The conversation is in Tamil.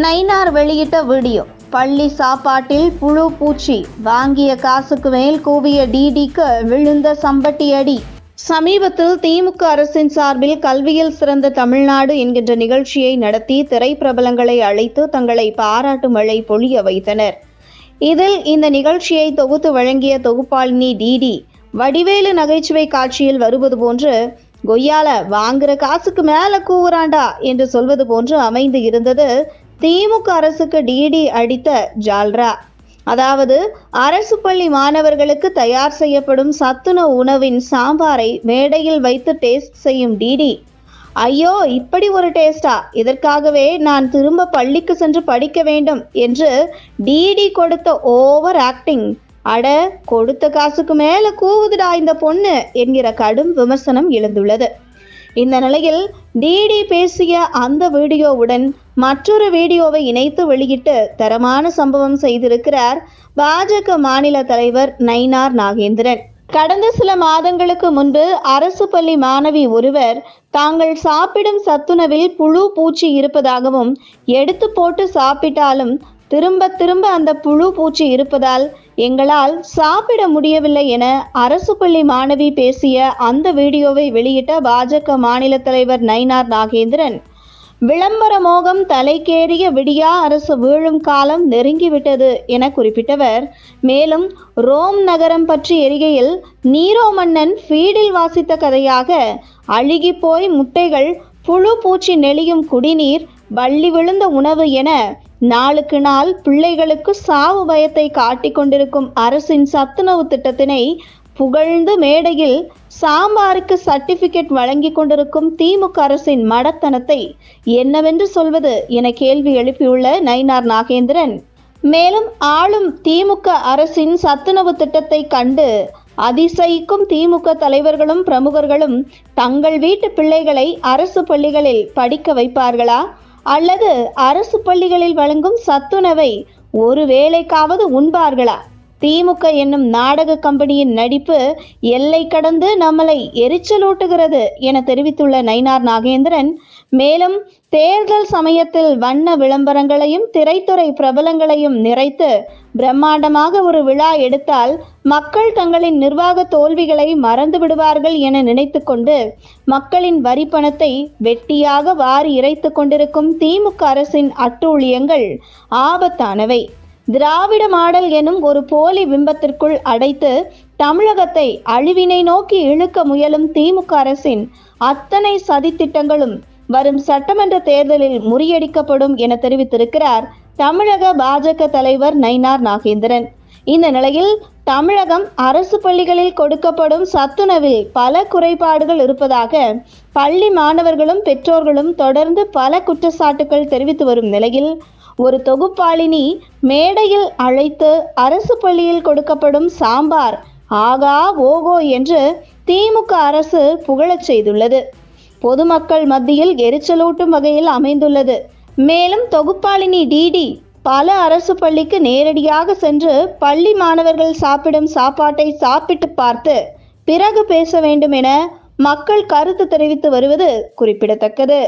நைனார் வெளியிட்ட வீடியோ. பள்ளி சாப்பாட்டில் புழு பூச்சி. வாங்கிய காசுக்கு மேல் கூவிய டிடிக்கு விழுந்த சம்பட்டி அடி சமீபத்தில் திமுக அரசின் சார்பில் கல்வியில் சிறந்த தமிழ்நாடு என்கின்ற நிகழ்ச்சியை நடத்தி திரைப்பிரபலங்களை அழைத்து தங்களை பாராட்டு மழை பொழிய வைத்தனர். இதில் இந்த நிகழ்ச்சியை தொகுத்து வழங்கிய தொகுப்பாளினி டிடி வடிவேலு நகைச்சுவை காட்சியில் வருவது போன்று கொய்யால வாங்குற காசுக்கு மேல கூவுறாண்டா என்று சொல்வது போன்று அமைந்து இருந்தது திமுக அரசுக்கு டிடி அடித்த ஜால்ரா. அதாவது அரசு பள்ளி மாணவர்களுக்கு தயார் செய்யப்படும் சத்துணவு உணவின் சாம்பாரை மேடையில் வைத்து டேஸ்ட் செய்யும் டிடி ஐயோ இப்படி ஒரு டேஸ்டா? இதற்காகவே நான் திரும்ப பள்ளிக்கு சென்று படிக்க வேண்டும் என்று டிடி கொடுத்த ஓவர் ஆக்டிங். அட கொடுத்த காசுக்கு மேல கூவுதுடா இந்த பொண்ணு என்கிற கடும் விமர்சனம் எழுந்துள்ளது. இந்த நிலையில் டிடி பேசிய அந்த வீடியோவுடன் மற்றொரு வீடியோவை இணைத்து வெளியிட்டு தரமான சம்பவம் செய்திருக்கிறார் பாஜக மாநில தலைவர் நயினார் நாகேந்திரன். கடந்த சில மாதங்களுக்கு முன்பு அரசு பள்ளி மாணவி ஒருவர் தாங்கள் சாப்பிடும் சத்துணவில் புழு பூச்சி இருப்பதாகவும் எடுத்து போட்டு சாப்பிட்டாலும் திரும்ப திரும்ப அந்த புழு பூச்சி இருப்பதால் எங்களால் சாப்பிட முடியவில்லை என அரசு பள்ளி மாணவி பேசிய அந்த வீடியோவை வெளியிட்ட பாஜக மாநில தலைவர் நயினார் நாகேந்திரன். விளம்பர மோகம் தலைக்கேறிய விடியா அரசு வீழும் காலம் நெருங்கிவிட்டது என குறிப்பிட்டவர். மேலும் ரோம் நகரம் பற்றி எரிகையில் நீரோ மன்னன் ஃபீடில் வாசித்த கதையாக அழுகி போய் முட்டைகள் புழு பூச்சி நெளியும் குடிநீர் வள்ளி விழுந்த உணவு என நாளுக்கு நாள் பிள்ளைகளுக்கு சாவு பயத்தை காட்டிக் கொண்டிருக்கும் அரசின் சத்துணவு திட்டத்தினை புகழ்ந்து மேடையில் சாம்பாருக்கு சர்டிபிகேட் வழங்கி கொண்டிருக்கும் திமுக அரசின் மடத்தனத்தை என்னவென்று சொல்வது என கேள்வி எழுப்பியுள்ள நயினார் நாகேந்திரன். மேலும் ஆளும் திமுக அரசின் சத்துணவு திட்டத்தை கண்டு அதிசயிக்கும் திமுக தலைவர்களும் பிரமுகர்களும் தங்கள் வீட்டு பிள்ளைகளை அரசு பள்ளிகளில் படிக்க வைப்பார்களா? அல்லது அரசு பள்ளிகளில் வழங்கும் சத்துணவை ஒரு வேளைக்காவது உண்பார்களா? திமுக என்னும் நாடக கம்பெனியின் நடிப்பு எல்லை கடந்து நம்மளை எரிச்சலூட்டுகிறது என தெரிவித்துள்ள நயினார் நாகேந்திரன் மேலும் தேர்தல் சமயத்தில் வண்ண விளம்பரங்களையும் திரைத்துறை பிரபலங்களையும் நிறைத்து பிரம்மாண்டமாக ஒரு விழா எடுத்தால் மக்கள் தங்களின் நிர்வாக தோல்விகளை மறந்து விடுவார்கள் என நினைத்துக்கொண்டு மக்களின் வரி பணத்தை வெட்டியாக வாரி இறைத்து கொண்டிருக்கும் திமுக அரசின் அட்டூழியங்கள் ஆபத்தானவை. திராவிட மாடல் எனும் ஒரு போலி பிம்பத்திற்குள் அடைத்து தமிழகத்தை அழிவினை நோக்கி இழுக்க முயலும் திமுக அரசின் அத்தனை சதித்திட்டங்களும் வரும் சட்டமன்ற தேர்தலில் முறியடிக்கப்படும் என தெரிவித்திருக்கிறார் தமிழக பாஜக தலைவர் நயினார் நாகேந்திரன். இந்த நிலையில் தமிழகம் அரசு பள்ளிகளில் கொடுக்கப்படும் சத்துணவில் பல குறைபாடுகள் இருப்பதாக பள்ளி மாணவர்களும் பெற்றோர்களும் தொடர்ந்து பல குற்றச்சாட்டுகள் தெரிவித்து வரும் நிலையில் ஒரு தொகுப்பாளினி மேடையில் அழைத்து அரசு பள்ளியில் கொடுக்கப்படும் சாம்பார் ஆகா ஓகோ என்று திமுக அரசு புகழச் செய்துள்ளது. பொதுமக்கள் மத்தியில் எரிச்சலூட்டும் வகையில் அமைந்துள்ளது. மேலும் தொகுப்பாளினி டிடி பல அரசு பள்ளிக்கு நேரடியாக சென்று பள்ளி மாணவர்கள் சாப்பிடும் சாப்பாட்டை சாப்பிட்டு பார்த்து பிறகு பேச வேண்டும் என மக்கள் கருத்து தெரிவித்து வருவது குறிப்பிடத்தக்கது.